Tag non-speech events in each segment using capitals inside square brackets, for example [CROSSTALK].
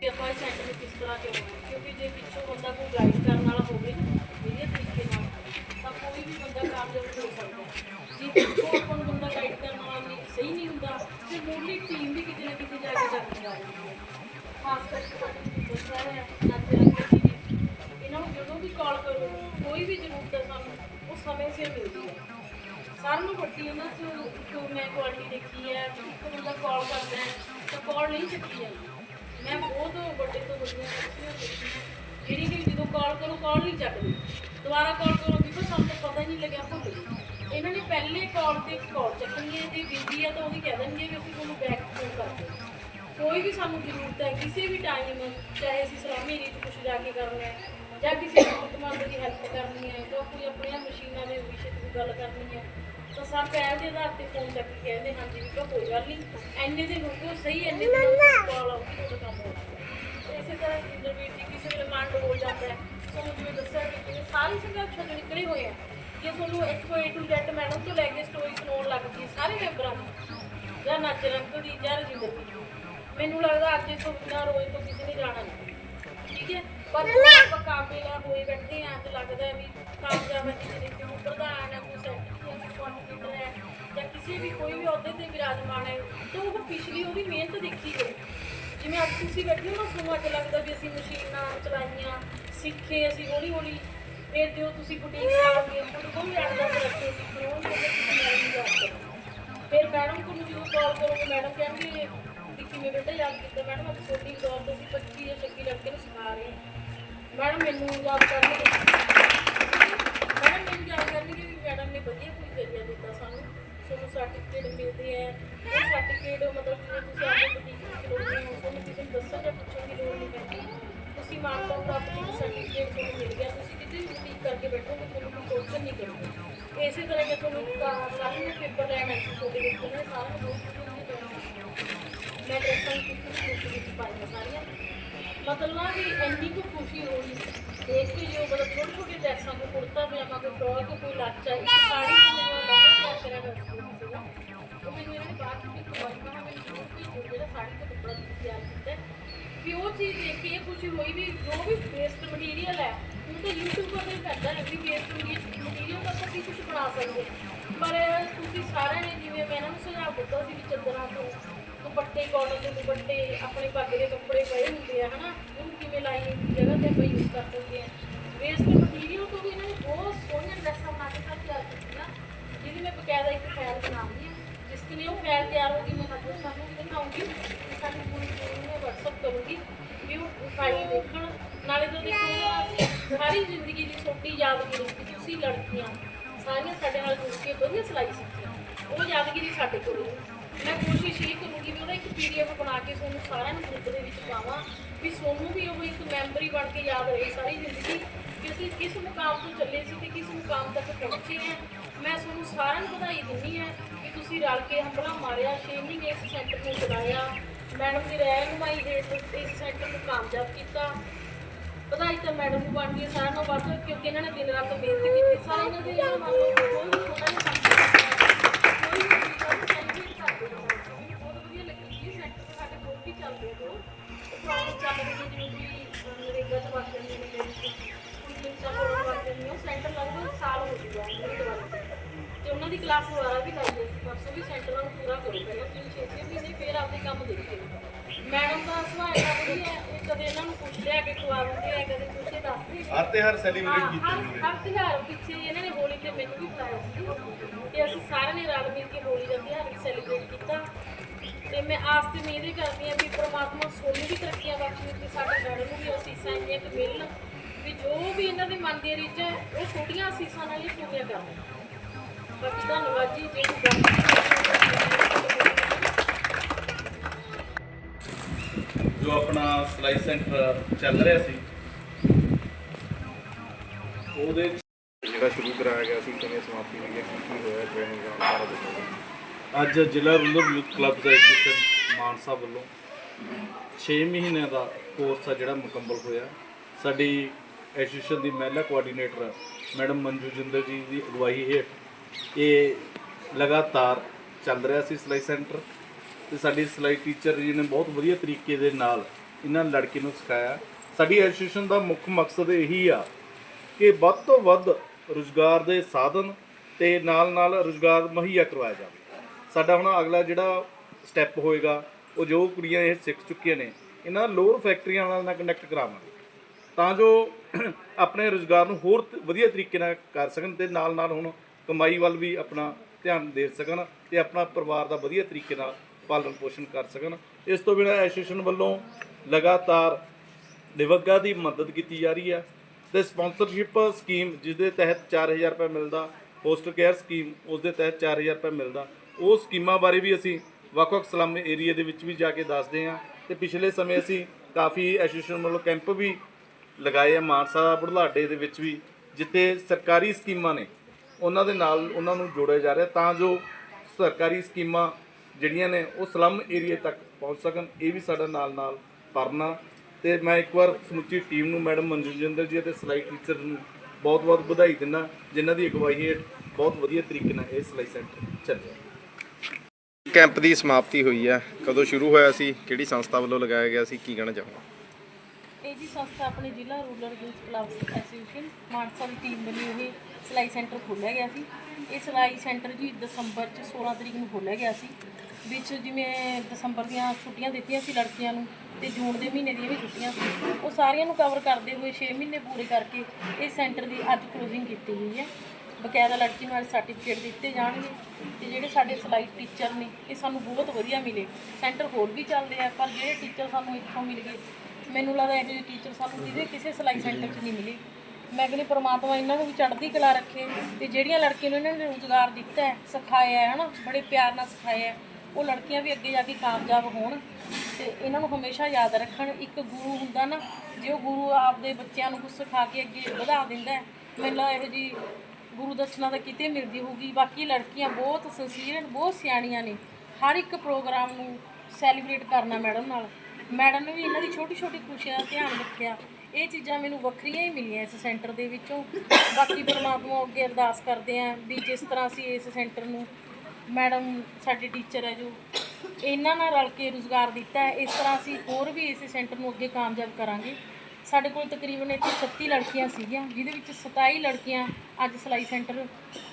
ਕਿ ਆਪਾਂ ਸੈਂਟਰ ਨੂੰ ਕਿਸ ਤਰ੍ਹਾਂ ਚਲਾਉਣਾ ਕਿਉਂਕਿ ਜੇ ਪਿੱਛੋਂ ਬੰਦਾ ਕੋਈ ਗਾਈਡ ਕਰਨ ਵਾਲਾ ਹੋਵੇ ਵਧੀਆ ਤਰੀਕੇ ਨਾਲ, ਤਾਂ ਕੋਈ ਵੀ ਬੰਦਾ ਕਾਮਯਾਬ ਹੋ ਸਕਦਾ ਜੇ ਪਿੱਛੋਂ ਆਪਾਂ ਨੂੰ ਬੰਦਾ ਗਾਈਡ ਕਰਨ ਵਾਲਾ ਨਹੀਂ ਸਹੀ ਨਹੀਂ ਹੁੰਦਾ, ਤੇ ਮੋਢਲੀ ਟੀਮ ਵੀ ਕਿਤੇ ਨਾ ਕਿਤੇ ਜਾ ਕੇ ਚੱਲਦੀ ਆ ਖਾਸ ਕਰਕੇ ਸਾਡੇ ਬੱਚਾ ਹੈ ਨਾਤੇ ਰੰਗੇ ਜੀ ਇਹਨਾਂ ਨੂੰ ਜਦੋਂ ਵੀ ਕਾਲ ਕਰੋ, ਕੋਈ ਵੀ ਜ਼ਰੂਰਤ ਹੈ ਸਾਨੂੰ, ਉਹ ਸਮੇਂ ਸਿਰ ਮਿਲਦੀ ਹੈ ਸਾਰਿਆਂ ਨੂੰ ਵੱਡੀ ਉਹਨਾਂ ਚ ਇੱਕ ਮੈਂ ਕੁਆਲਿਟੀ ਦੇਖੀ ਹੈ, ਇੱਕ ਬੰਦਾ ਕਾਲ ਕਰਦਾ ਹੈ, ਤਾਂ ਕਾਲ ਨਹੀਂ ਚੱਕੀ ਜਾਂਦੀ। ਮੈਂ ਬਹੁਤ ਵੱਡੇ ਤੋਂ ਵੱਡੀਆਂ ਕੁਰਸੀਆਂ ਦੇਖੀਆਂ। ਜਿਹੜੀ ਕਿ ਜਦੋਂ ਕਾਲ ਕਰੋ ਕਾਲ ਨਹੀਂ ਚੱਕਦੀ ਦੁਬਾਰਾ ਕਾਲ ਕਰੋ ਵੀ ਸਾਨੂੰ ਤਾਂ ਪਤਾ ਹੀ ਨਹੀਂ ਲੱਗਿਆ ਭੁੱਲ ਗਏ ਇਹਨਾਂ ਨੇ ਪਹਿਲੇ ਕਾਲ ਤੇ ਕਾਲ ਚੱਕਣੀ ਹੈ ਜੇ ਬਿਜ਼ੀ ਹੈ ਤਾਂ ਉਹਦੀ ਕਹਿ ਦੇਣਗੇ ਵੀ ਅਸੀਂ ਤੁਹਾਨੂੰ ਬੈਕ ਫੋਨ ਕਰਦੇ ਕੋਈ ਵੀ ਸਾਨੂੰ ਜ਼ਰੂਰਤ ਹੈ, ਕਿਸੇ ਵੀ ਟਾਈਮ ਚਾਹੇ ਅਸੀਂ ਸਲਾਮੀ ਰੀਤ ਕੁਛ ਜਾ ਕੇ ਕਰਨਾ ਹੈ, ਜਾਂ ਕਿਸੇ ਜ਼ਰੂਰਤਮੰਦ ਦੀ ਹੈਲਪ ਕਰਨੀ ਹੈ, ਜਾਂ ਕੋਈ ਆਪਣੀਆਂ ਮਸ਼ੀਨਾਂ ਦੇ ਵਿਸ਼ੇ 'ਤੇ ਗੱਲ ਕਰਨੀ ਹੈ ਤਾਂ ਸਭ ਪਹਿਲ ਦੇ ਆਧਾਰ ਤੇ ਫੋਨ ਚੱਕ ਕੇ ਕਹਿੰਦੇ ਹਾਂਜੀ ਵੀ ਕੋਈ ਗੱਲ ਨਹੀਂ ਐਨੇ ਦੇ ਗਏ ਸਹੀ ਐਨੇ ਦੇ ਕਾਲ ਆਉਗੀ ਤੁਹਾਡਾ ਕੰਮ ਹੋ ਜਾਊਗਾ ਇਸੇ ਤਰ੍ਹਾਂ ਜਿੰਦਰ ਵੀਰ ਜੀ ਕਿਸੇ ਵੇਲੇ ਮੰਡ ਹੋ ਜਾਂਦਾ ਹੈ ਤੁਹਾਨੂੰ ਜਿਵੇਂ ਦੱਸਿਆ ਕਿ ਜਿਵੇਂ ਸਾਰੀ ਸੰਘਰਸ਼ ਤੋਂ ਨਿਕਲੇ ਹੋਏ ਆ ਜੇ ਤੁਹਾਨੂੰ ਇੱਥੋਂ A to Z ਮੈਡਮ ਤੋਂ ਲੈ ਕੇ ਸਟੋਰੀ ਸੁਣਾਉਣ ਲੱਗਦੀ ਹੈ ਸਾਰੇ ਮੈਂਬਰਾਂ ਨੂੰ ਜਾਂ ਨੱਚ ਰੰਗ ਦੀ ਜਾਂ ਰਜਿੰਦਰ ਦੀ ਮੈਨੂੰ ਲੱਗਦਾ ਅੱਜ ਤੋਂ ਬਿਨਾਂ ਰੋਜ਼ ਤੋਂ ਕਿਸੇ ਨੇ ਜਾਣਾ ਨਹੀਂ ਠੀਕ ਹੈ? ਪਰ ਆਪਾਂ ਕਾਬਿਲ ਹੋਏ ਬੈਠੇ ਆ ਤੇ ਲੱਗਦਾ ਵੀ ਕਾਮਯਾਬ ਹੈ ਕਿਸੇ ਦੇ ਕੋਈ ਪ੍ਰਧਾਨ ਹੈ ਕੋਈ ਸੈਕਟਰੀ ਹੈ ਹੈ ਜਾਂ ਕਿਸੇ ਵੀ ਕੋਈ ਵੀ ਅਹੁਦੇ ਤੇ ਵਿਰਾਜਮਾਨ ਹੈ, ਤਾਂ ਉਹ ਪਿਛਲੀ ਉਹਦੀ ਮਿਹਨਤ ਦੇਖੀ ਜਾਏ ਜਿਵੇਂ ਅੱਜ ਤੁਸੀਂ ਬੈਠੇ ਹੋ ਨਾ ਤੁਹਾਨੂੰ ਅੱਜ ਲੱਗਦਾ ਵੀ ਅਸੀਂ ਮਸ਼ੀਨਾਂ ਚਲਾਈਆਂ, ਸਿੱਖੇ ਅਸੀਂ ਹੌਲੀ ਹੌਲੀ ਫਿਰ ਜਦੋਂ ਤੁਸੀਂ ਬੁਟੀਕ ਲਾਓਗੇ ਤੁਹਾਨੂੰ ਕੋਈ ਅੜਦਾ ਰੱਖੇ ਸਿੱਖੋ ਉਹ ਮੈਡਮ ਯਾਦ ਕਰੋ ਫਿਰ ਮੈਡਮ ਕੋਲ ਜਦੋਂ ਕਾਲ ਕਰੋਗੇ ਮੈਡਮ ਕਹਿਣਗੇ ਵੀ ਕਿਵੇਂ ਬੇਟਾ ਯਾਦ ਕੀਤਾ? ਮੈਡਮ ਅੱਜ ਛੋਟੀ ਦੌਰ ਤੋਂ ਅਸੀਂ 25 ਜਾਂ 26 ਲੜਕੇ ਨੂੰ ਸਿਖਾ ਰਹੇ ਮੈਡਮ ਮੈਨੂੰ ਯਾਦ ਕਰਨਗੇ। ਮੈਡਮ ਮੈਨੂੰ ਯਾਦ ਕਰਨਗੇ ਵੀ ਮੈਡਮ ਨੇ ਵਧੀਆ ਦਿੱਤਾ ਸਾਨੂੰ। ਤੁਹਾਨੂੰ ਸਰਟੀਫਿਕੇਟ ਮਿਲਦੇ ਆ ਉਹ ਸਰਟੀਫਿਕੇਟ ਮਤਲਬ ਜਿਵੇਂ ਤੁਸੀਂ ਆਪਣੇ ਬੁਟੀਕ ਵਿੱਚ ਲੋਗੇ ਹੋ ਤੁਹਾਨੂੰ ਕਿਸੇ ਨੂੰ ਦੱਸਣ ਜਾਂ ਪੁੱਛਣ ਦੀ ਲੋੜ ਨਹੀਂ ਪੈਂਦੀ। ਤੁਸੀਂ ਮਾਨਤਾ ਪ੍ਰਾਪਤ ਦੀ ਸਰਟੀਫਿਕੇਟ ਤੁਹਾਨੂੰ ਮਿਲ ਗਿਆ। ਤੁਸੀਂ ਕਿਤੇ ਵੀ ਬੁਟੀਕ ਕਰਕੇ ਬੈਠੋਗੇ, ਤੁਹਾਨੂੰ ਕੋਈ ਕੁਐਸਚਨ ਨਹੀਂ ਕਰੂਗਾ ਇਸੇ ਤਰ੍ਹਾਂ ਜੇ ਤੁਹਾਨੂੰ ਕੱਲ੍ਹ ਨੂੰ ਪੇਪਰ ਲੈਣਾ ਹੈ ਤੁਹਾਡੇ ਵਿੱਚ। ਉਹਨਾਂ ਨੇ ਸਾਰਿਆਂ ਨੂੰ ਬਹੁਤ ਕੁਝ ਮੈਂ ਡਰੈਸਾਂ ਕਿਤੇ ਵਿੱਚ ਪਾਈਆਂ ਸਾਰੀਆਂ। ਮਤਲਬ ਵੀ ਇੰਨੀ ਕੁ ਖੁਸ਼ੀ ਹੋਈ ਦੇਖ ਕੇ ਜੋ ਮਤਲਬ ਛੋਟੇ ਛੋਟੇ ਡਰੈਸਾਂ ਕੋ ਕੁੜਤਾ ਪਜਾਮਾ ਕੋ ਫਰੋਕ ਕੋਈ ਲਾਚਾ ਇੱਕ ਸਾੜੀ ਮੈਨੂੰ ਲੰਗਾ ਕਰਿਆ ਹੋਇਆ ਸੀਗਾ। ਮੈਨੂੰ ਇਹਨਾਂ ਨੇ ਬਾਅਦ ਵਿੱਚ ਇੱਕ ਵਾਰ ਕਹਾ ਜ਼ਰੂਰ ਭੇਜੋ ਜਿਹੜਾ ਸਾੜੀ ਦਾ ਕੱਪੜਾ ਤਿਆਰ ਕੀਤਾ। ਵੀ ਉਹ ਚੀਜ਼ ਦੇਖ ਕੇ ਇਹ ਖੁਸ਼ੀ ਹੋਈ ਵੀ ਜੋ ਵੀ ਵੇਸਟ ਮਟੀਰੀਅਲ ਹੈ ਉਹ ਤਾਂ YouTube ਪਰ ਵੀ ਪੈਂਦਾ ਹੈ ਵੀ ਵੇਸਟ ਮਟੀਰੀਅਲ ਦਾ ਆਪਾਂ ਕੀ ਕੁਝ ਬਣਾ ਸਕਦੇ ਪਰ ਤੁਸੀਂ ਸਾਰਿਆਂ ਨੇ ਜਿਵੇਂ ਮੈਂ ਇਹਨਾਂ ਨੂੰ ਸੁਝਾਅ ਦਿੱਤਾ ਸੀ ਵੀ ਚੱਦਰਾਂ ਤੋਂ ਦੁਪੱਟੇ ਕਾਟਨ ਦੇ ਦੁਪੱਟੇ ਆਪਣੇ ਪੱਗ ਦੇ ਕੱਪੜੇ ਪਏ ਹੁੰਦੇ ਆ, ਹਨਾ? ਉਹਨੂੰ ਕਿਵੇਂ ਲਾਈ ਜਗ੍ਹਾ ਤੇ ਆਪਾਂ ਯੂਜ਼ ਕਰ ਸਕਦੇ ਆ? ਵੇਸਟ ਮਟੀਰੀਅਲ ਤੋਂ ਵੀ ਇਹਨਾਂ ਨੇ ਬਹੁਤ ਸੋਹਣੀਆਂ ਡਰੈਸਾਂ ਬਣਾ ਕੇ ਸਾਥ ਤਿਆਰ ਕੀਤੀਆਂ। ਜਿਹਦੀ ਮੈਂ ਬਕਾਇਦਾ ਇੱਕ ਫਾਈਲ ਬਣਾਉਂਦੀ ਹਾਂ ਜਿਸ ਲਈ ਉਹ ਫਾਈਲ ਤਿਆਰ ਹੋ ਗਈ, ਮੈਂ ਤੁਹਾਨੂੰ ਸਾਨੂੰ ਦਿਖਾਉਂਗੀ ਤੇ ਪੂਰੀ ਟੀਮ ਨੂੰ WhatsApp ਕਰੂੰਗੀ ਵੀ ਉਹ ਫਾਈਲ ਦੇਖਣ। ਨਾਲੇ ਤਾਂ ਦੇਖੋ, ਸਾਰੀ ਜ਼ਿੰਦਗੀ ਦੀ ਛੋਟੀ ਯਾਦਗਿਰੀ ਕਿ ਤੁਸੀਂ ਲੜਕੀਆਂ, ਸਾਰੀਆਂ ਸਾਡੇ ਨਾਲ ਜੁੜ ਕੇ ਵਧੀਆ ਸਿਲਾਈ ਸਿੱਖੀਆਂ। ਉਹ ਯਾਦਗਿਰੀ ਸਾਡੇ ਕੋਲ ਮੈਂ ਕੋਸ਼ਿਸ਼ ਇਹ ਕਰੂੰਗੀ ਵੀ ਉਹਦਾ ਇੱਕ ਪੀਡੀਐਫ ਬਣਾ ਕੇ ਤੁਹਾਨੂੰ ਸਾਰਿਆਂ ਨੂੰ ਗਰੁੱਪ ਦੇ ਵਿੱਚ ਪਾਵਾਂ ਵੀ ਤੁਹਾਨੂੰ ਵੀ ਉਹ ਇੱਕ ਮੈਮਰੀ ਬਣ ਕੇ ਯਾਦ ਰਹੇ ਸਾਰੀ ਜ਼ਿੰਦਗੀ ਕਿ ਅਸੀਂ ਕਿਸ ਮੁਕਾਮ ਤੋਂ ਚੱਲੇ ਸੀ ਤੇ ਕਿਸ ਮੁਕਾਮ ਤੱਕ ਪਹੁੰਚੇ ਹਾਂ। ਮੈਂ ਤੁਹਾਨੂੰ ਸਾਰਿਆਂ ਨੂੰ ਵਧਾਈ ਦਿੰਦੀ ਹਾਂ ਕਿ ਤੁਸੀਂ ਰਲ ਕੇ ਹੰਬਲਾ ਮਾਰਿਆ ਛੇ ਮਹੀਨੇ ਇਸ ਸੈਂਟਰ ਨੂੰ ਚਲਾਇਆ। ਮੈਡਮ ਦੀ ਰਹਿਨੁਮਾਈ ਹੇਠ ਇਸ ਸੈਂਟਰ ਨੂੰ ਕਾਮਯਾਬ ਕੀਤਾ। ਵਧਾਈ ਤਾਂ ਮੈਡਮ ਨੂੰ ਬਣਦੀ ਹੈ, ਸਾਰਿਆਂ ਨਾਲੋਂ ਵੱਧ ਕਿਉਂਕਿ ਇਹਨਾਂ ਨੇ ਦਿਨ ਰਾਤ ਮਿਹਨਤ ਕੀਤੀ। ਸਾਰਿਆਂ ਇਹਨਾਂ ਦੇ ਨਾਲ ਮੰਨ ਕੋਈ ਵੀ ਉਹਨਾਂ ਨੇ ਕਿ ਨਰੇਗਾ ਚ ਵਰਕ ਕਰਨੀ ਨੇ ਜਿਹੜੀ ਕੁਝ ਲਿੰਕਾਂ ਕੋਲ ਵਰਕ ਕਰਨੀ ਉਹ ਸੈਂਟਰ ਲਗਭਗ ਸਾਲ ਹੋ ਹੈ ਮੇਰੇ ਦੁਆਰਾ ਤੇ ਉਹਨਾਂ ਦੀ ਕਲਾਸ ਦੁਆਰਾ ਵੀ ਕਰਦੇ ਸੀ ਪਰਸੋਂ ਵੀ ਸੈਂਟਰ ਨੂੰ ਪੂਰਾ ਕਰੋ ਪਹਿਲਾਂ ਤਿੰਨ ਛੇ ਛੇ ਮਹੀਨੇ ਫਿਰ ਆਪਦੇ ਕੰਮ ਦੇਖੇ। ਮੈਡਮ ਦਾ ਸੁਭਾਅ ਇੰਨਾ ਵਧੀਆ ਹੈ ਕਦੇ ਇਹਨਾਂ ਨੂੰ ਪੁੱਛ ਲਿਆ ਕਿ ਖਵਾ ਦਿੰਦੇ ਆ ਕਦੇ ਇਹ ਦੱਸਦੇ ਹਰ ਤਿਉਹਾਰ ਸੈਲੀਬ੍ਰੇਟ ਹਾਂ, ਕੀਤੇ ਹਰ ਜਾਂਦੇ ਹਰ ਤਿਉਹਾਰ ਪਿੱਛੇ ਇਹਨਾਂ ਨੇ ਹੋਲੀ ਤੇ ਮੈਨੂੰ ਵੀ ਬੁਲਾਇਆ ਸੀ ਤੇ ਅਸੀਂ ਸਾਰਿਆਂ ਨੇ ਰਲ ਮਿਲ ਕੇ ਹੋਲੀ ਦਾ ਤਿਉਹਾਰ ਵੀ ਸੈਲੀਬ੍ਰੇਟ ਕੀਤਾ। ਤੇ ਮੈਂ ਆਸ ਤੇ ਉਮੀਦ ਇਹ ਕਰਦੀ ਹਾਂ ਵੀ ਪ੍ਰਮਾਤਮਾ ਸੋਨੂੰ ਵੀ ਤਰੱਕੀਆਂ ਬਖਸ਼ੇ ਤੇ ਸਾਡੇ ਮੈਡਮ ਨੂੰ ਵੀ ਅਸੀਸਾਂ ਇੰਨੀਆਂ ਕੁ ਮਿਲਣ ਵੀ ਜੋ ਵੀ ਇਹਨਾਂ ਦੇ ਮਨ ਦੀ ਰੀਝ ਹੈ ਉਹ ਛੋਟੀਆਂ ਅਸੀਸਾਂ ਨਾਲ ਹੀ ਪੂਰੀਆਂ ਕਰਨ। ਬਾਕੀ ਧੰਨਵਾਦ ਜੀ ਜੇ ਜੋ ਆਪਣਾ ਸਿਲਾਈ ਸੈਂਟਰ ਚੱਲ ਰਿਹਾ ਸੀ ਉਹਦੇ ਜਿਹੜਾ ਸ਼ੁਰੂ ਕਰਾਇਆ ਗਿਆ ਸੀ ਕਿਵੇਂ ਸਮਾਪਤੀ ਹੋਈ ਹੈ ਕੀ ਕੀ ਹੋਇਆ ਟ੍ਰੇਨਿੰਗ ਦਾ ਸਾਰਾ ਦੱਸੋ। ਅੱਜ ਜ਼ਿਲ੍ਹਾ ਰੂਰਲ ਯੂਥ ਕਲੱਬ ਦਾ ਐਸੋਸੀਏਸ਼ਨ ਮਾਨਸਾ ਵੱਲੋਂ 6 ਮਹੀਨਿਆਂ ਦਾ ਕੋਰਸ ਆ ਜਿਹੜਾ ਮੁਕੰਮਲ ਹੋਇਆ। ਸਾਡੀ ਐਸੋਸੀਏਸ਼ਨ ਦੀ ਮਹਿਲਾ ਕੋਆਰਡੀਨੇਟਰ ਮੈਡਮ ਮੰਜੂ ਜਿੰਦਰ ਜੀ ਦੀ ਅਗਵਾਈ ਹੇਠ ਇਹ ਲਗਾਤਾਰ ਚੱਲ ਰਿਹਾ ਸੀ ਸਿਲਾਈ ਸੈਂਟਰ ਤੇ ਸਾਡੀ ਸਿਲਾਈ ਟੀਚਰ ਜੀ ਨੇ ਬਹੁਤ ਵਧੀਆ ਤਰੀਕੇ ਦੇ ਨਾਲ ਇਹਨਾਂ ਲੜਕੀ ਨੂੰ ਸਿਖਾਇਆ। ਸਾਡੀ ਐਸੋਸੀਏਸ਼ਨ ਦਾ ਮੁੱਖ ਮਕਸਦ ਇਹੀ ਆ ਕਿ ਵੱਧ ਤੋਂ ਵੱਧ ਰੁਜ਼ਗਾਰ ਦੇ ਸਾਧਨ ਤੇ ਨਾਲ ਨਾਲ ਰੁਜ਼ਗਾਰ ਮੁਹੱਈਆ ਕਰਵਾਇਆ ਜਾਵੇ। ਸਾਡਾ ਹੁਣ ਅਗਲਾ ਜਿਹੜਾ ਸਟੈਪ ਹੋਏਗਾ, ਉਹ ਜੋ ਕੁੜੀਆਂ ਇਹ ਸਿੱਖ ਚੁੱਕੀਆਂ ਨੇ, ਇਹਨਾਂ ਲੋਅਰ ਫੈਕਟਰੀਆਂ ਨਾਲ ਕਨੈਕਟ ਕਰਾਵਾਂਗੇ। ਤਾਂ ਜੋ [CLEARS THROAT] ਆਪਣੇ ਰੁਜ਼ਗਾਰ ਨੂੰ ਹੋਰ ਵਧੀਆ ਤਰੀਕੇ ਨਾਲ ਕਰ ਸਕਣ ਤੇ ਨਾਲ ਨਾਲ ਹੁਣ ਕਮਾਈ ਵੱਲ ਵੀ ਆਪਣਾ ਧਿਆਨ ਦੇ ਸਕਣ ਤੇ ਆਪਣਾ ਪਰਿਵਾਰ ਦਾ ਵਧੀਆ ਤਰੀਕੇ ਨਾਲ ਪਾਲਣ ਪੋਸ਼ਣ ਕਰ ਸਕਣ। ਇਸ ਤੋਂ ਬਿਨਾਂ ਐਸੋਸੀਏਸ਼ਨ ਵੱਲੋਂ ਲਗਾਤਾਰ ਦਿਵੰਗਾਂ ਦੀ ਮਦਦ ਕੀਤੀ ਜਾ ਰਹੀ ਹੈ ਤੇ ਸਪਾਂਸਰਸ਼ਿਪ ਸਕੀਮ ਜਿਸ ਦੇ ਤਹਿਤ 4000 ਰੁਪਏ ਮਿਲਦਾ ਪੋਸਟਰ ਕੇਅਰ ਸਕੀਮ ਉਸ ਦੇ ਤਹਿਤ 4000 ਰੁਪਏ ਮਿਲਦਾ ਉਹ ਸਕੀਮਾਂ ਬਾਰੇ ਵੀ ਅਸੀਂ ਵੱਖ-ਵੱਖ ਸਲਮ ਏਰੀਆ ਦੇ ਵਿੱਚ ਵੀ ਜਾ ਕੇ ਦੱਸਦੇ ਹਾਂ। ਤੇ ਪਿਛਲੇ ਸਮੇਂ ਅਸੀਂ ਕਾਫੀ ਐਸੋਸੀਏਸ਼ਨ ਵੱਲੋਂ ਕੈਂਪ ਵੀ ਲਗਾਏ ਆ, ਮਾਨਸਾ ਬੁਢਲਾਡੇ ਦੇ ਵਿੱਚ ਵੀ, ਜਿੱਥੇ ਸਰਕਾਰੀ ਸਕੀਮਾਂ ਨੇ, ਉਹਨਾਂ ਦੇ ਨਾਲ ਉਹਨਾਂ ਨੂੰ ਜੋੜਿਆ ਜਾ ਰਿਹਾ ਤਾਂ ਜੋ ਸਰਕਾਰੀ ਸਕੀਮਾਂ ਜਿਹੜੀਆਂ ਨੇ, ਉਹ ਸਲਮ ਏਰੀਆ ਤੱਕ ਪਹੁੰਚ ਸਕਣ। ਇਹ ਵੀ ਸਾਡਾ ਨਾਲ ਨਾਲ ਪਰਨਾ। ਤੇ ਮੈਂ ਇੱਕ ਵਾਰ ਸਮੁੱਚੀ ਟੀਮ ਨੂੰ, ਮੈਡਮ ਮਨਜਿੰਦਰ ਜੀ ਅਤੇ ਸਿਲਾਈ ਟੀਚਰ ਨੂੰ ਬਹੁਤ ਬਹੁਤ ਵਧਾਈ ਦਿੰਦਾ, ਜਿਨ੍ਹਾਂ ਦੀ ਅਗਵਾਈ ਹੇਠ ਬਹੁਤ ਵਧੀਆ ਤਰੀਕੇ ਨਾਲ ਇਹ ਸਿਲਾਈ ਸੈਂਟਰ ਚੱਲ ਰਿਹਾ ਕੈਂਪ ਦੀ ਸਮਾਪਤੀ ਹੋਈ ਹੈ। ਕਦੋਂ ਸ਼ੁਰੂ ਹੋਇਆ ਸੀ? ਕਿਹੜੀ ਸੰਸਥਾ ਵੱਲੋਂ ਲਗਾਇਆ ਗਿਆ ਸੀ? ਕੀ ਕਹਿਣਾ ਚਾਹੁੰਦਾ ਇਹ ਜੀ ਸੰਸਥਾ ਆਪਣੇ ਜ਼ਿਲ੍ਹਾ rural youth club association, Mansa ਦੀ ਟੀਮ ਵੱਲੋਂ ਇਹ ਸਿਲਾਈ ਸੈਂਟਰ ਖੋਲ੍ਹਿਆ ਗਿਆ ਸੀ। ਇਹ ਸਿਲਾਈ ਸੈਂਟਰ ਜੀ ਦਸੰਬਰ ਚ 16 ਤਰੀਕ ਨੂੰ ਖੋਲ੍ਹਿਆ ਗਿਆ ਸੀ। ਵਿੱਚ ਜਿਵੇਂ ਦਸੰਬਰ ਦੀਆਂ ਛੁੱਟੀਆਂ ਦਿੱਤੀਆਂ ਸੀ ਲੜਕੀਆਂ ਨੂੰ ਤੇ ਜੂਨ ਦੇ ਮਹੀਨੇ ਦੀਆਂ ਵੀ ਛੁੱਟੀਆਂ ਸੀ। ਉਹ ਸਾਰੀਆਂ ਨੂੰ ਕਵਰ ਕਰਦੇ ਹੋਏ 6 ਮਹੀਨੇ ਪੂਰੇ ਕਰਕੇ ਇਹ ਸੈਂਟਰ ਦੀ ਅੱਜ ਕਲੋਜ਼ਿੰਗ ਕੀਤੀ ਗਈ ਹੈ। ਬਕਾਇਦਾ ਲੜਕੀ ਨੂੰ ਅੱਜ ਸਰਟੀਫਿਕੇਟ ਦਿੱਤੇ ਜਾਣਗੇ ਤੇ ਜਿਹੜੇ ਸਾਡੇ ਸਿਲਾਈ ਟੀਚਰ ਨੇ, ਇਹ ਸਾਨੂੰ ਬਹੁਤ ਵਧੀਆ ਮਿਲੇ। ਸੈਂਟਰ ਹੋਰ ਵੀ ਚੱਲਦੇ ਆ, ਪਰ ਜਿਹੜੇ ਟੀਚਰ ਸਾਨੂੰ ਇੱਥੋਂ ਮਿਲ ਗਏ, ਮੈਨੂੰ ਲੱਗਦਾ ਇਹੋ ਜਿਹੇ ਟੀਚਰ ਸਾਨੂੰ ਜਿਹਦੇ ਕਿਸੇ ਸਿਲਾਈ ਸੈਂਟਰ 'ਚ ਨਹੀਂ ਮਿਲੇ। ਮੈਂ ਕਹਿੰਦੀ ਪ੍ਰਮਾਤਮਾ ਇਹਨਾਂ ਨੂੰ ਵੀ ਚੜ੍ਹਦੀ ਕਲਾ ਰੱਖੇ ਤੇ ਜਿਹੜੀਆਂ ਲੜਕੀਆਂ ਨੂੰ ਇਹਨਾਂ ਨੇ ਰੋਜ਼ਗਾਰ ਦਿੱਤਾ ਹੈ, ਸਿਖਾਇਆ ਹੈ, ਹਨਾ, ਬੜੇ ਪਿਆਰ ਨਾਲ ਸਿਖਾਇਆ ਹੈ, ਉਹ ਲੜਕੀਆਂ ਵੀ ਅੱਗੇ ਜਾ ਕੇ ਕਾਮਯਾਬ ਹੋਣ ਤੇ ਇਹਨਾਂ ਨੂੰ ਹਮੇਸ਼ਾ ਯਾਦ ਰੱਖਣ। ਇੱਕ ਗੁਰੂ ਹੁੰਦਾ ਨਾ, ਜੇ ਉਹ ਗੁਰੂ ਆਪਦੇ ਬੱਚਿਆਂ ਨੂੰ ਕੁਝ ਸਿਖਾ ਕੇ ਅੱਗੇ ਵਧਾ ਦਿੰਦਾ ਮੈਨੂੰ ਲੱਗਦਾ ਇਹੋ ਜੀ ਗੁਰੂ ਦਰਸ਼ਨਾਂ ਤਾਂ ਕਿਤੇ ਮਿਲਦੀ ਹੋਊਗੀ। ਬਾਕੀ ਲੜਕੀਆਂ ਬਹੁਤ ਸਿੰਸੀਅਰ ਬਹੁਤ ਸਿਆਣੀਆਂ ਨੇ। ਹਰ ਇੱਕ ਪ੍ਰੋਗਰਾਮ ਨੂੰ ਸੈਲੀਬ੍ਰੇਟ ਕਰਨਾ ਮੈਡਮ ਨਾਲ। ਮੈਡਮ ਨੇ ਵੀ ਇਹਨਾਂ ਦੀ ਛੋਟੀ ਛੋਟੀ ਖੁਸ਼ੀਆਂ ਦਾ ਧਿਆਨ ਰੱਖਿਆ। ਇਹ ਚੀਜ਼ਾਂ ਮੈਨੂੰ ਵੱਖਰੀਆਂ ਹੀ ਮਿਲੀਆਂ ਇਸ ਸੈਂਟਰ ਦੇ ਵਿੱਚੋਂ। ਬਾਕੀ ਪਰਮਾਤਮਾ ਅੱਗੇ ਅਰਦਾਸ ਕਰਦੇ ਆਂ ਵੀ ਜਿਸ ਤਰ੍ਹਾਂ ਅਸੀਂ ਇਸ ਸੈਂਟਰ ਨੂੰ ਮੈਡਮ ਸਾਡੇ ਟੀਚਰ ਹੈ ਜੋ, ਇਹਨਾਂ ਨਾਲ ਰਲ ਕੇ ਰੁਜ਼ਗਾਰ ਦਿੱਤਾ ਹੈ। ਇਸ ਤਰ੍ਹਾਂ ਅਸੀਂ ਹੋਰ ਵੀ ਇਸ ਸੈਂਟਰ ਨੂੰ ਅੱਗੇ ਕਾਮਯਾਬ ਕਰਾਂਗੇ। ਸਾਡੇ ਕੋਲ ਤਕਰੀਬਨ ਇੱਥੇ 36 ਲੜਕੀਆਂ ਸੀਗੀਆਂ ਜਿਹਦੇ ਵਿੱਚ 27 ਲੜਕੀਆਂ ਅੱਜ ਸਿਲਾਈ ਸੈਂਟਰ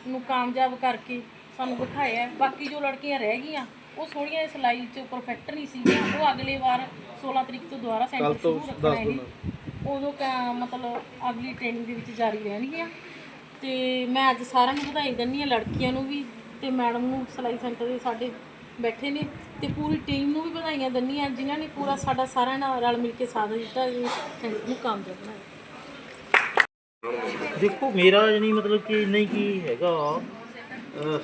ਨੂੰ ਕਾਮਯਾਬ ਕਰਕੇ ਸਾਨੂੰ ਵਿਖਾਇਆ ਹੈ। ਬਾਕੀ ਜੋ ਲੜਕੀਆਂ ਰਹਿ ਗਈਆਂ ਉਹ ਸੋਹਣੀਆਂ ਸਿਲਾਈ 'ਚ ਪਰਫੈਕਟ ਨਹੀਂ ਸੀਗੀਆਂ। ਉਹ ਅਗਲੇ ਵਾਰ 16 ਤਰੀਕ ਤੋਂ ਦੁਬਾਰਾ ਸੈਂਟਰ ਸ਼ੁਰੂ ਰੱਖਣਾ ਹੈ ਉਦੋਂ ਕ- ਮਤਲਬ ਅਗਲੀ ਟ੍ਰੇਨਿੰਗ ਦੇ ਵਿੱਚ ਜਾਰੀ ਰਹਿਣਗੀਆਂ। ਤੇ ਮੈਂ ਅੱਜ ਸਾਰਿਆਂ ਨੂੰ ਵਧਾਈ ਦਿੰਦੀ ਹਾਂ ਲੜਕੀਆਂ ਨੂੰ ਵੀ ਤੇ ਮੈਡਮ ਨੂੰ ਸਿਲਾਈ ਸੈਂਟਰ ਦੇ ਸਾਡੇ ਬੈਠੇ ਨੇ। ਤੇ ਪੂਰੀ ਟੀਮ ਨੂੰ ਵੀ ਵਧਾਈਆਂ ਦਿੰਦੀ ਹਾਂ ਜਿਨ੍ਹਾਂ ਨੇ ਪੂਰਾ ਸਾਡਾ ਸਾਰਿਆਂ ਨਾਲ ਰਲ ਮਿਲ ਕੇ ਸਾਥ ਦਿੱਤਾ ਇਸ ਨੂੰ ਕਾਮਯਾਬ ਬਣਾਇਆ। ਦੇਖੋ ਮੇਰਾ ਜਾਨੀ ਮਤਲਬ ਕਿ ਇੰਨਾ ਹੀ ਕੀ ਹੈਗਾ ਅਹ,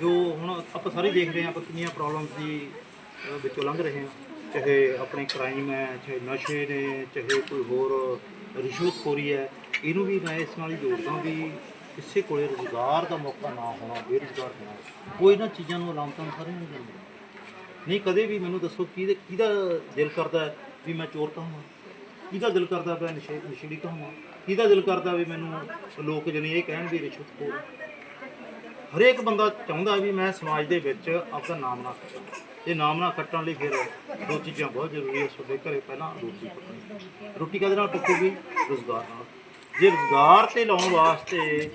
ਜੋ ਹੁਣ ਆਪਾਂ ਸਾਰੇ ਦੇਖ ਰਹੇ ਹਾਂ ਆਪਾਂ ਕਿੰਨੀਆਂ ਪ੍ਰੋਬਲਮਸ ਦੀ ਅਹ, ਵਿੱਚੋਂ ਲੰਘ ਰਹੇ ਹਾਂ। ਚਾਹੇ ਆਪਣੇ ਕ੍ਰਾਈਮ ਹੈ ਚਾਹੇ ਨਸ਼ੇ ਨੇ ਚਾਹੇ ਕੋਈ ਹੋਰ ਰਿਸ਼ਵਤਖੋਰੀ ਹੈ ਇਹਨੂੰ ਵੀ ਮੈਂ ਇਸ ਨਾਲ ਹੀ ਜੋੜਦਾ ਵੀ ਕਿਸੇ ਕੋਲੇ ਰੁਜ਼ਗਾਰ ਦਾ ਮੌਕਾ ਨਾ ਹੋਣਾ ਬੇਰੁਜ਼ਗਾਰ ਹੋਣਾ। ਉਹ ਇਹਨਾਂ ਚੀਜ਼ਾਂ ਨੂੰ ਲਾਮਤਾਂ ਸਾਰੇ ਨਹੀਂ ਜਾਂਦੇ ਨਹੀਂ, ਕਦੇ ਵੀ ਮੈਨੂੰ ਦੱਸੋ ਕਿਹਦੇ ਕਿਹਦਾ ਦਿਲ ਕਰਦਾ ਹੈ ਵੀ ਮੈਂ ਚੋਰ ਕਹਾਂ ਕਿਹਦਾ ਦਿਲ ਕਰਦਾ ਵੀ ਨਸ਼ੇ ਨਸ਼ੇੜੀ ਕਹਾਂ ਕਿਹਦਾ ਦਿਲ ਕਰਦਾ ਵੀ ਮੈਨੂੰ ਲੋਕ ਜਣੇ ਇਹ ਕਹਿਣ ਵੀ ਰਿਸ਼ਵਤਖੋਰ ਹੈ। ਹਰੇਕ ਬੰਦਾ ਚਾਹੁੰਦਾ ਵੀ ਮੈਂ ਸਮਾਜ ਦੇ ਵਿੱਚ ਆਪਣਾ ਨਾਮ ਨਾ ਖੱਟਾਂ। ਇਹ ਨਾਮ ਨਾ ਖੱਟਣ ਲਈ ਫਿਰ ਦੋ ਚੀਜ਼ਾਂ ਬਹੁਤ ਜ਼ਰੂਰੀ ਹੈ ਤੁਹਾਡੇ ਘਰੇ, ਪਹਿਲਾਂ ਰੋਟੀ ਪੱਕਣੀ ਰੋਟੀ ਕਦੇ ਨਾਲ ਪੱਕੂਗੀ? ਰੋਜ਼ਗਾਰ ਨਾਲ। ਜੇ ਰੋਜ਼ਗਾਰ ਤੇ ਲਾਉਣ ਵਾਸਤੇ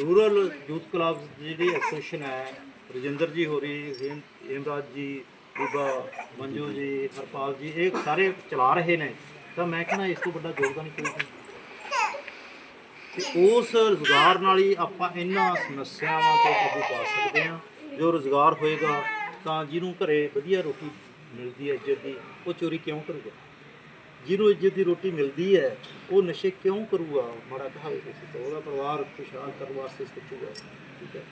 ਰੂਰਲ ਯੂਥ ਕਲੱਬ ਜਿਹੜੀ ਐਸੋਸੀਏਸ਼ਨ ਹੈ, ਰਜਿੰਦਰ ਜੀ ਹੋਰੀ, ਹੇਮ ਹੇਮਰਾਜ ਜੀ ਬੀਬਾ ਮੰਜੂ ਜੀ, ਹਰਪਾਲ ਜੀ, ਇਹ ਸਾਰੇ ਚਲਾ ਰਹੇ ਨੇ। ਤਾਂ ਮੈਂ ਕਹਿੰਦਾ ਇਸ ਤੋਂ ਵੱਡਾ ਯੋਗਦਾਨ ਕੋਈ ਨਹੀਂ ਤੇ ਉਸ ਰੁਜ਼ਗਾਰ ਨਾਲ ਹੀ ਆਪਾਂ ਇਹਨਾਂ ਸਮੱਸਿਆਵਾਂ ਤੋਂ ਕਾਬੂ ਪਾ ਸਕਦੇ ਹਾਂ। ਜੋ ਰੁਜ਼ਗਾਰ ਹੋਏਗਾ, ਤਾਂ ਜਿਹਨੂੰ ਘਰੇ ਵਧੀਆ ਰੋਟੀ ਮਿਲਦੀ ਹੈ ਇੱਜ਼ਤ ਦੀ, ਉਹ ਚੋਰੀ ਕਿਉਂ ਕਰੂਗਾ? ਜਿਹਨੂੰ ਇੱਜ਼ਤ ਦੀ ਰੋਟੀ ਮਿਲਦੀ ਹੈ, ਉਹ ਨਸ਼ੇ ਕਿਉਂ ਕਰੂਗਾ? ਮਾੜਾ ਕਹਾਵੇ ਕਿਸੇ ਤੋਂ ਉਹਦਾ ਪਰਿਵਾਰ ਖੁਸ਼ਹਾਲ ਕਰਨ ਵਾਸਤੇ ਸੋਚੂਗਾ। ਠੀਕ ਹੈ।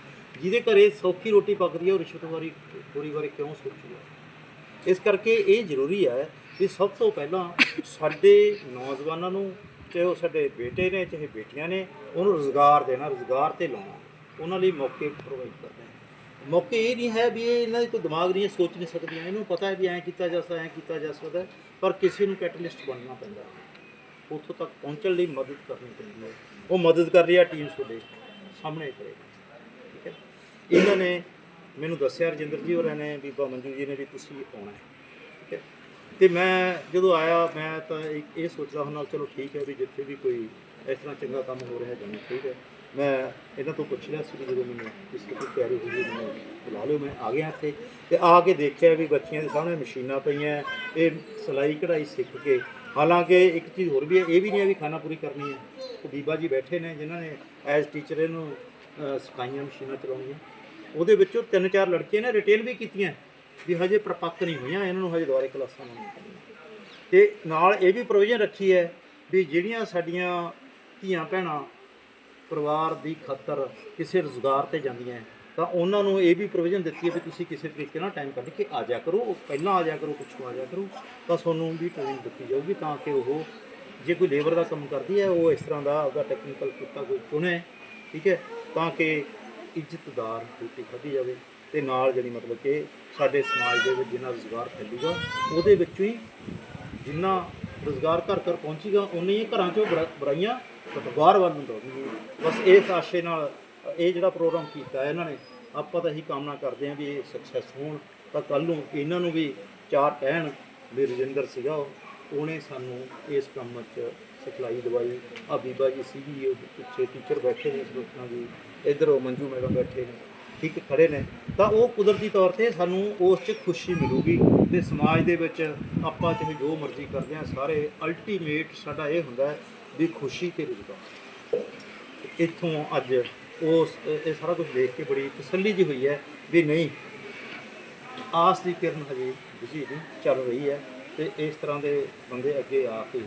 ਜਿਹਦੇ ਘਰੇ ਸੌਖੀ ਰੋਟੀ ਪੱਕਦੀ ਹੈ, ਉਹ ਰਿਸ਼ਵਤਵਾਰੀ ਥੋੜੀ ਵਾਰੀ ਕਿਉਂ ਸੋਚੂਗਾ? ਇਸ ਕਰਕੇ ਇਹ ਜ਼ਰੂਰੀ ਹੈ ਵੀ ਸਭ ਤੋਂ ਪਹਿਲਾਂ ਸਾਡੇ ਨੌਜਵਾਨਾਂ ਨੂੰ, ਚਾਹੇ ਉਹ ਸਾਡੇ ਬੇਟੇ ਨੇ, ਚਾਹੇ ਬੇਟੀਆਂ ਨੇ, ਉਹਨੂੰ ਰੋਜ਼ਗਾਰ ਦੇਣਾ, ਰੋਜ਼ਗਾਰ ਤੇ ਲਾਉਣਾ। ਉਹਨਾਂ ਲਈ ਮੌਕੇ ਪ੍ਰੋਵਾਈਡ ਕਰਦੇ ਹੈ। ਮੌਕੇ ਇਹ ਨਹੀਂ ਹੈ ਵੀ ਇਹਨਾਂ ਦੇ ਕੋਈ ਦਿਮਾਗ ਨਹੀਂ ਸੋਚ ਨਹੀਂ ਸਕਦੀਆਂ। ਇਹਨੂੰ ਪਤਾ ਹੈ ਵੀ ਐਂ ਕੀਤਾ ਜਾ ਸਕਦਾ, ਐਂ ਕੀਤਾ ਜਾ ਸਕਦਾ ਪਰ ਕਿਸੇ ਨੂੰ ਕੈਟਲਿਸਟ ਬਣਨਾ ਪੈਂਦਾ ਉੱਥੋਂ ਤੱਕ ਪਹੁੰਚਣ ਲਈ ਮਦਦ ਕਰਨੀ ਪੈਂਦੀ ਹੈ। ਉਹ ਮਦਦ ਕਰ ਰਹੀ ਹੈ ਟੀਮ ਤੁਹਾਡੇ ਸਾਹਮਣੇ ਕਰੇਗੀ ਠੀਕ ਹੈ। ਇਹਨਾਂ ਨੇ ਮੈਨੂੰ ਦੱਸਿਆ ਰਜਿੰਦਰ ਜੀ ਹੋਰਾਂ ਨੇ ਬੀਬਾ ਮੰਜੂ ਜੀ ਨੇ ਵੀ ਤੁਸੀਂ ਆਉਣਾ ਹੈ। ਠੀਕ ਹੈ ਤੇ ਮੈਂ ਜਦੋਂ ਆਇਆ, ਮੈਂ ਤਾਂ ਇੱਕ ਇਹ ਸੋਚਦਾ ਹੁੰਦਾ ਚਲੋ ਠੀਕ ਹੈ ਵੀ ਜਿੱਥੇ ਵੀ ਕੋਈ ਇਸ ਤਰ੍ਹਾਂ ਚੰਗਾ ਕੰਮ ਹੋ ਰਿਹਾ ਜਾਣਾ ਠੀਕ ਹੈ। ਮੈਂ ਇਹਨਾਂ ਤੋਂ ਪੁੱਛ ਲਿਆ ਸੀ ਵੀ ਜਦੋਂ ਮੈਨੂੰ ਇਸ ਤੋਂ ਤਿਆਰੀ ਹੋਈ, ਮੈਨੂੰ ਬੁਲਾ ਲਿਓ, ਮੈਂ ਆ ਗਿਆ ਇੱਥੇ ਤੇ ਆ ਕੇ ਦੇਖਿਆ ਵੀ ਬੱਚਿਆਂ ਦੇ ਸਾਹਮਣੇ ਮਸ਼ੀਨਾਂ ਪਈਆਂ, ਇਹ ਸਿਲਾਈ ਕਢਾਈ ਸਿੱਖ ਕੇ। ਹਾਲਾਂਕਿ ਇੱਕ ਚੀਜ਼ ਹੋਰ ਵੀ ਹੈ, ਇਹ ਵੀ ਨਹੀਂ ਹੈ ਵੀ ਖਾਣਾ ਪੂਰੀ ਕਰਨੀ ਹੈ। ਬੀਬਾ ਜੀ ਬੈਠੇ ਨੇ, ਜਿਨ੍ਹਾਂ ਨੇ ਐਜ਼ ਟੀਚਰ ਇਹਨੂੰ ਸਿਖਾਈਆਂ, ਮਸ਼ੀਨਾਂ ਚਲਾਉਣੀਆਂ। ਉਹਦੇ ਵਿੱਚੋਂ ਤਿੰਨ ਚਾਰ ਲੜਕੀਆਂ ਨੇ ਰਿਟੇਲ ਵੀ ਕੀਤੀਆਂ ਵੀ ਹਜੇ ਪ੍ਰਪੱਕ ਨਹੀਂ ਹੋਈਆਂ, ਇਹਨਾਂ ਨੂੰ ਹਜੇ ਦੁਬਾਰੇ ਕਲਾਸਾਂ ਲਾਉਣੀਆਂ ਪੈਣੀਆਂ। ਤੇ ਨਾਲ ਇਹ ਵੀ ਪ੍ਰੋਵੀਜ਼ਨ ਰੱਖੀ ਹੈ ਵੀ ਜਿਹੜੀਆਂ ਸਾਡੀਆਂ ਧੀਆਂ ਭੈਣਾਂ ਪਰਿਵਾਰ ਦੀ ਖਾਤਰ ਕਿਸੇ ਰੁਜ਼ਗਾਰ ਤੇ ਜਾਂਦੀਆਂ ਤਾਂ ਉਹਨਾਂ ਨੂੰ ਇਹ ਵੀ ਪ੍ਰੋਵੀਜ਼ਨ ਦਿੱਤੀ ਹੈ ਵੀ ਤੁਸੀਂ ਕਿਸੇ ਤਰੀਕੇ ਨਾਲ ਟਾਈਮ ਕੱਢ ਕੇ ਆ ਜਾ ਕਰੋ, ਉਹ ਪਹਿਲਾਂ ਆ ਜਾ ਕਰੋ, ਪਿੱਛੋਂ ਆ ਜਾ ਕਰੋ, ਤਾਂ ਤੁਹਾਨੂੰ ਵੀ ਟ੍ਰੇਨਿੰਗ ਦਿੱਤੀ ਜਾਊਗੀ ਤਾਂ ਕਿ ਉਹ ਜੇ ਕੋਈ ਲੇਬਰ ਦਾ ਕੰਮ ਕਰਦੀ ਹੈ, ਉਹ ਇਸ ਤਰ੍ਹਾਂ ਦਾ ਆਪਦਾ ਟੈਕਨੀਕਲ ਕਿੱਤਾ ਕੋਈ ਚੁਣੇ, ਠੀਕ ਹੈ, ਤਾਂ ਕਿ ਇੱਜ਼ਤਦਾਰ ਰੋਟੀ ਖਾਧੀ ਜਾਵੇ ਤੇ ਨਾਲ ਜਿਹੜੀ ਮਤਲਬ ਕਿ ਸਾਡੇ ਸਮਾਜ ਦੇ ਵਿੱਚ ਜਿੰਨਾ ਰੁਜ਼ਗਾਰ ਫੈਲੂਗਾ, ਉਹਦੇ ਵਿੱਚੋਂ ਹੀ ਜਿੰਨਾ ਰੁਜ਼ਗਾਰ ਘਰ ਘਰ ਪਹੁੰਚੇਗਾ, ਉਨੇ ਹੀ ਘਰਾਂ ਚੋਂ ਬੁਰਾ- ਬੁਰਾਈਆਂ ਬਾਹਰ ਵੱਲ ਨੂੰ ਦੌੜਨਗੀਆਂ। ਬਸ ਇਸ ਆਸ਼ੇ ਨਾਲ ਇਹ ਜਿਹੜਾ ਪ੍ਰੋਗਰਾਮ ਕੀਤਾ ਹੈ ਇਹਨਾਂ ਨੇ, ਆਪਾਂ ਤਾਂ ਇਹੀ ਕਾਮਨਾ ਕਰਦੇ ਹਾਂ ਵੀ ਇਹ ਸਕਸੈਸ ਹੋਣ। ਤਾਂ ਕੱਲ ਨੂੰ ਇਹਨਾਂ ਨੂੰ ਵੀ ਚਾਰ ਕਹਿਣ ਵੀ ਰਜਿੰਦਰ ਸੀਗਾ ਉਹ- ਉਹਨੇ ਸਾਨੂੰ ਇਸ ਕੰਮ 'ਚ ਸਿਖਲਾਈ ਦਵਾਈ। ਆ ਬੀਬਾ ਜੀ ਸੀਗੀ, ਉਹ ਪਿੱਛੇ ਟੀਚਰ ਬੈਠੇ ਨੇ ਸਰੋਤਨਾ ਦੀ। ਇੱਧਰ ਉਹ ਮੰਜੂ ਮੈਡਮ ਬੈਠੇ ਨੇ, ਠੀਕ, ਖੜੇ ਨੇ। ਤਾਂ ਉਹ ਕੁਦਰਤੀ ਤੌਰ ਤੇ ਸਾਨੂੰ ਉਸ 'ਚ ਖੁਸ਼ੀ ਮਿਲੂਗੀ ਤੇ ਸਮਾਜ ਦੇ ਵਿੱਚ ਆਪਾਂ ਚਾਹੇ ਜੋ ਮਰਜ਼ੀ ਕਰਦੇ ਹਾਂ, ਸਾਰੇ ਅਲਟੀਮੇਟ ਸਾਡਾ ਇਹ ਹੁੰਦਾ ਵੀ ਖੁਸ਼ੀ ਤੇ ਰੁਜ਼ਗਾਰ। ਇੱਥੋਂ ਅੱਜ ਉਸ ਇਹ ਸਾਰਾ ਕੁਝ ਦੇਖ ਕੇ ਬੜੀ ਤਸੱਲੀ ਜੀ ਹੋਈ ਹੈ ਵੀ ਨਹੀਂ, ਆਸ ਦੀ ਕਿਰਨ ਹਜੇ ਬੁਝੀ ਨਹੀਂ, ਚੱਲ ਰਹੀ ਹੈ ਤੇ ਇਸ ਤਰ੍ਹਾਂ ਦੇ ਬੰਦੇ ਅੱਗੇ ਆ ਕੇ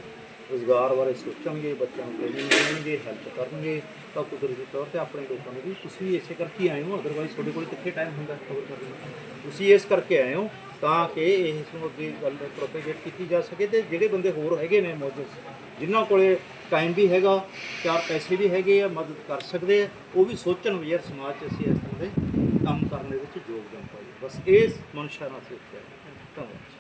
ਰੋਜ਼ਗਾਰ ਬਾਰੇ ਸੋਚਣਗੇ, ਬੱਚਿਆਂ ਨੂੰ ਟ੍ਰੇਨਿੰਗ ਦੇਣਗੇ ਹੈਲਪ ਕਰਨਗੇ। ਤਾਂ ਕੁਦਰਤੀ ਤੌਰ ਤੇ ਆਪਣੇ ਲੋਕਾਂ ਨੂੰ ਵੀ ਤੁਸੀਂ ਵੀ ਇਸੇ ਕਰਕੇ ਆਏ ਹੋ ਅਦਰਵਾਈਜ਼ ਤੁਹਾਡੇ ਕੋਲ ਕਿੱਥੇ ਟਾਈਮ ਹੁੰਦਾ ਕਵਰ ਕਰਨ ਦਾ ਤੁਸੀਂ ਇਸ ਕਰਕੇ ਆਏ ਹੋ ਤਾਂ ਕਿ ਇਸ ਨੂੰ ਅੱਗੇ ਗੱਲ ਪ੍ਰੋਪੇਗੇਟ ਕੀਤੀ ਜਾ ਸਕੇ ਤੇ ਜਿਹੜੇ ਬੰਦੇ ਹੋਰ ਹੈਗੇ ਨੇ ਮੌਜੂਦ, ਜਿਨ੍ਹਾਂ ਕੋਲੇ ਟਾਈਮ ਵੀ ਹੈਗਾ, ਚਾਰ ਪੈਸੇ ਵੀ ਹੈਗੇ ਆ, ਮਦਦ ਕਰ ਸਕਦੇ ਆ, ਉਹ ਵੀ ਸੋਚਣ ਵੀ ਯਾਰ ਸਮਾਜ 'ਚ ਅਸੀਂ ਇਸ ਤਰ੍ਹਾਂ ਦੇ ਕੰਮ ਕਰਨ ਦੇ ਵਿੱਚ ਯੋਗਦਾਨ ਪਾਈਏ। ਬਸ ਇਸ ਮਨਸ਼ਾ ਨਾਲ ਸੋਚਿਆ ਧੰਨਵਾਦ।